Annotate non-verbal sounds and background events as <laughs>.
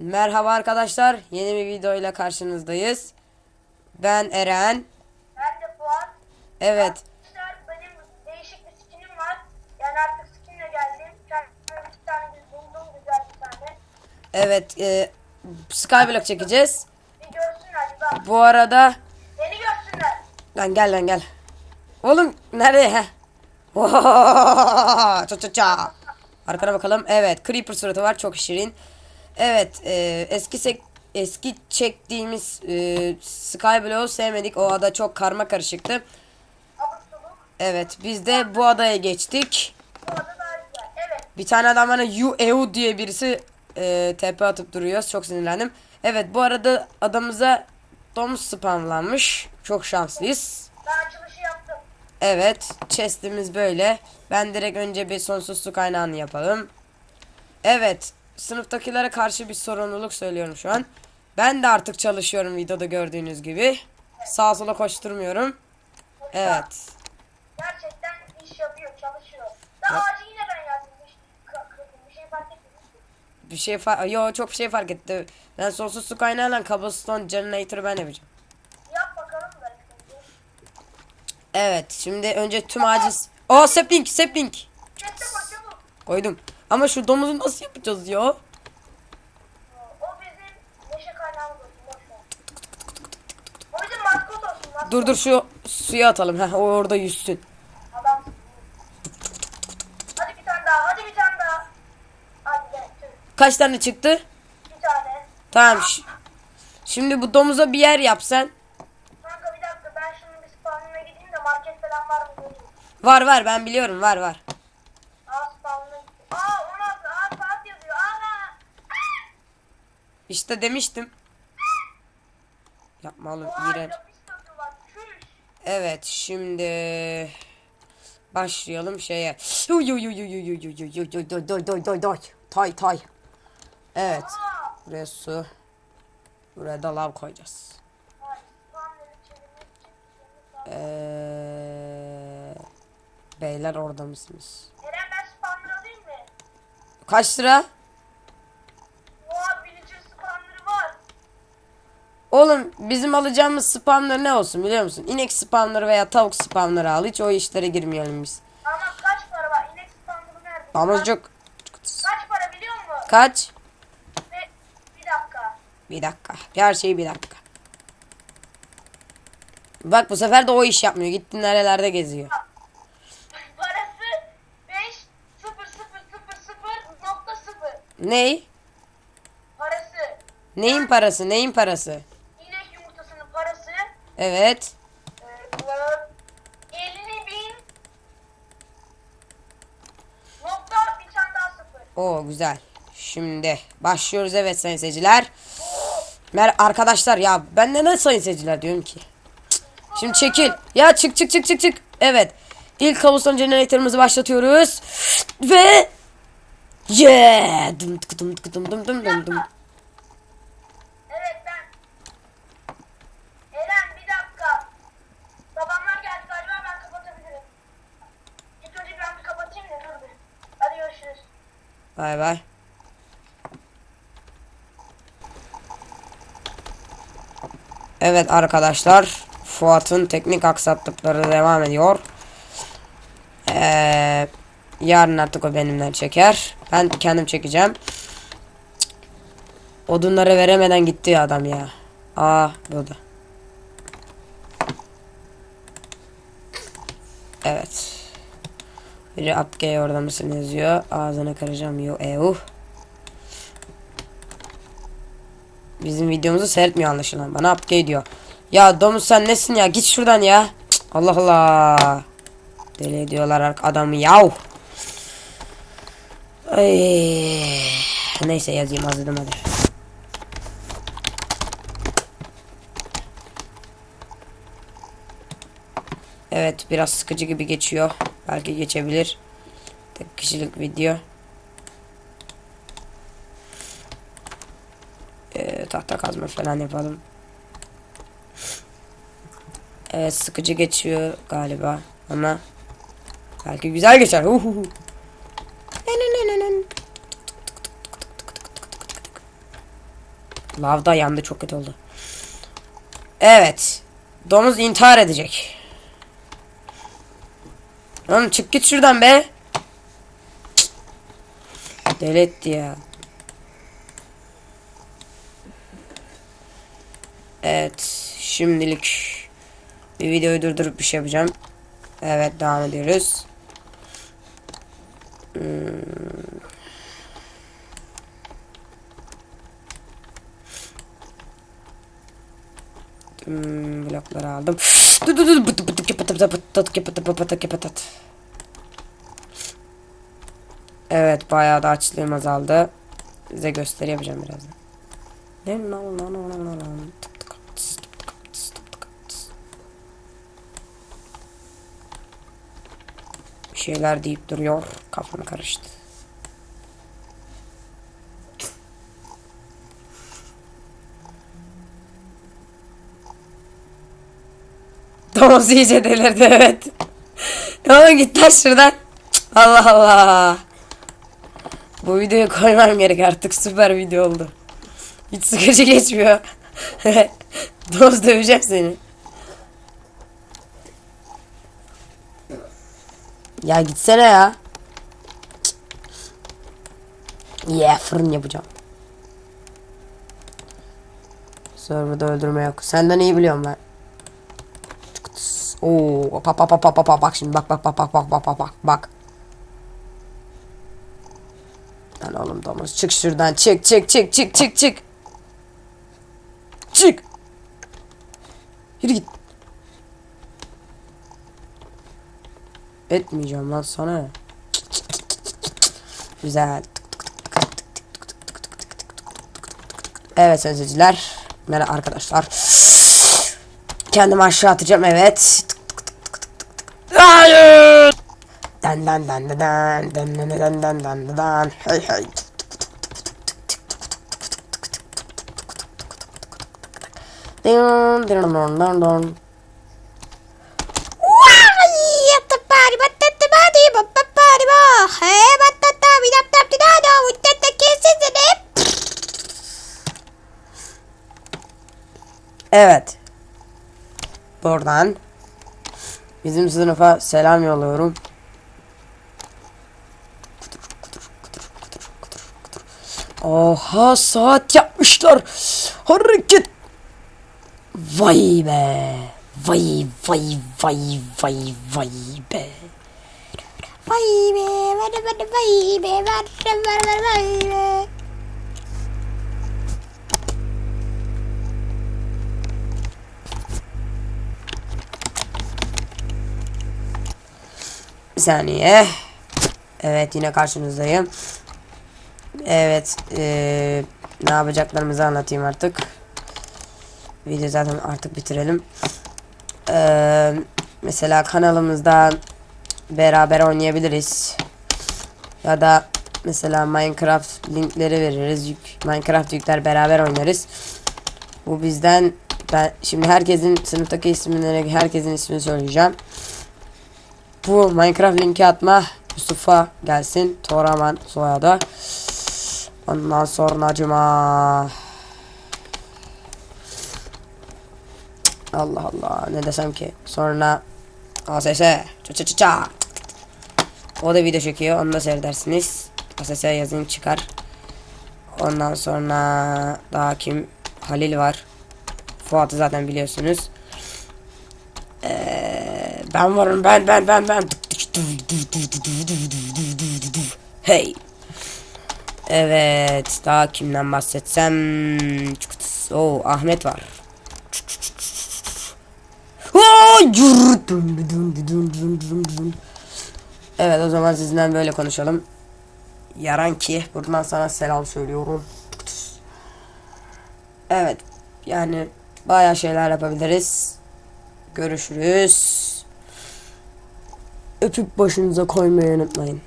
Merhaba arkadaşlar. Yeni bir video ile karşınızdayız. Ben Eren. Ben de Fuat. Evet. Arkadaşlar benim değişik bir skinim var. Yani artık skinle geldim. Kendime bir tane buldum güzel bir tane. Evet. E, Skyblock çekeceğiz. Bir görsünler bir bak. Bu arada Beni görsünler. lan gel lan gel. Oğlum nereye? Ça. Arkana bakalım. Evet. Creeper suratı var. Çok şirin. Evet. e, eski sek eski çektiğimiz e, Skyblock'u sevmedik. O ada çok karma karışıktı. Evet. Biz de bu adaya geçtik. Bir tane adam bana you diye birisi e, TP atıp duruyor. Çok sinirlendim. Evet bu arada adamıza domuz spamlanmış. Çok şanslıyız. Evet chest'imiz böyle. Ben direkt önce bir sonsuz su kaynağını yapalım. Evet sınıftakilere karşı bir sorumluluk söylüyorum şu an. Ben de artık çalışıyorum videoda gördüğünüz gibi. Sağa sola koşturmuyorum. Evet. Gerçekten iş yapıyor, çalışıyor. Daha ağacı yine ben yazdım. Bir, şey fark etmedim. Bir şey fark... Yo çok bir şey fark etti. Ben sonsuz su kaynağıyla cobblestone generator'ı ben yapacağım. Yap bakalım da. Evet şimdi önce tüm ağacı... Aa sapling sapling. Koydum. Ama şu domuzu nasıl yapacağız ya? Dur dur şu suya atalım. Heh, o orada yüzsün. Adam. Hadi bir tane daha. Hadi bir tane daha. Hadi tüh. Kaç tane çıktı? Bir tane. Tamam. Şimdi bu domuza bir yer yapsan. Kanka bir dakika ben şimdi bir spawnına gideyim de market falan var mı. Var var ben biliyorum var var. İşte demiştim. Yapma oğlum iğrenç. Evet şimdi başlayalım şeye. Tay tay. Evet. Buraya su. Buraya da lav koyacağız. Ee, beyler orada mısınız? Kaç lira? Oğlum bizim alacağımız spamlar ne olsun biliyor musun? İnek spamları veya tavuk spamları al. Hiç o işlere girmeyelim biz. Ama kaç para var? İnek spawnları nerede? Damızcık. Kaç para biliyor musun? Kaç? Ve bir dakika. Bir dakika. Her şey bir dakika. Bak bu sefer de o iş yapmıyor. Gitti nerelerde geziyor. <laughs> Parası 5 0 0 0 0 nokta 0. Ney? Parası. Neyin parası? Neyin parası? Evet. E, 50 bin. Nokta bir tane daha 0. O güzel. Şimdi başlıyoruz evet sayın seyirciler. Mer arkadaşlar ya ben neden sayın seyirciler diyorum ki? Cık. Şimdi çekil. Ya çık çık çık çık çık. Evet. İlk kabuston jeneratörümüzü başlatıyoruz. Ve Yeah! Dum tık dum tık dum dum dum dum dum. Evet ben. Eren bir dakika. Babamlar geldi galiba ben kapatabilirim. İlk önce ben bir kapatayım da dur bir. Hadi görüşürüz. Bay bay. Evet arkadaşlar. Fuat'ın teknik aksaklıkları devam ediyor. Ee, yarın artık o benimle çeker. Ben kendim çekeceğim. Odunları veremeden gitti adam ya. Aa burada. Evet. Biri upgay orada mısın yazıyor. Ağzını kıracağım yo ev. Bizim videomuzu seyretmiyor anlaşılan. Bana upgay diyor. Ya domuz sen nesin ya? Git şuradan ya. Cık, Allah Allah. Deli ediyorlar adamı yav. Ay. Neyse yazayım hazırım hadi. Evet biraz sıkıcı gibi geçiyor. Belki geçebilir. Tek kişilik video. Ee, tahta kazma falan yapalım. Evet sıkıcı geçiyor galiba ama belki güzel geçer. Uhuhu. Lavda yandı çok kötü oldu. Evet. Domuz intihar edecek. Oğlum çık git şuradan be. Cık. Deli etti ya. Evet. Şimdilik bir videoyu durdurup bir şey yapacağım. Evet devam ediyoruz. Hmm, blokları aldım. Evet bayağı da açlığım azaldı. Size gösteri yapacağım birazdan. Bir şeyler deyip duruyor. Kafam karıştı. Domuz iyice delirdi evet. Oğlum git lan şuradan. Allah Allah. Bu videoyu koymam gerek artık süper video oldu. Hiç sıkıcı geçmiyor. <laughs> Domuz döveceğim seni. Ya gitsene ya. Cık. Yeah fırın yapacağım. Server'da öldürme yok. Senden iyi biliyorum ben. Oo, pa pa pa pa pa bak şimdi bak bak bak bak bak bak bak bak bak. Lan oğlum domuz çık şuradan çık çık çık çık çık çık. Çık. Yürü git. Etmeyeceğim lan sana. Güzel. Evet seyirciler. Merhaba arkadaşlar. Kendimi aşağı atacağım evet. Hayır. Dan dan dan dan dan dan dan dan dan dan hey hey. Dun dun dun dun. Evet. Buradan bizim sınıfa selam yolluyorum. Oha saat yapmışlar. Hareket. Vay be. Vay vay vay vay vay be. Vay be. Vay be. Vay be. Vay be. Vay be. Bir saniye. Evet yine karşınızdayım. Evet. eee, ne yapacaklarımızı anlatayım artık. Video zaten artık bitirelim. Eee, mesela kanalımızda beraber oynayabiliriz. Ya da mesela Minecraft linkleri veririz. Yük, Minecraft yükler beraber oynarız. Bu bizden ben şimdi herkesin sınıftaki isimleri herkesin ismini söyleyeceğim. Bu Minecraft linki atma Yusuf'a gelsin. Toraman soyadı. Ondan sonra acıma. Allah Allah ne desem ki. Sonra ASS. Ça ça ça ça. O da video çekiyor. Onu da seyredersiniz. ASS yazın çıkar. Ondan sonra daha kim? Halil var. Fuat'ı zaten biliyorsunuz. Ben varım ben ben ben ben. Hey. Evet daha kimden bahsetsem. O Ahmet var. Evet o zaman sizinle böyle konuşalım. Yaran ki buradan sana selam söylüyorum. Evet yani bayağı şeyler yapabiliriz. Görüşürüz. Öpüp başınıza koymayı unutmayın.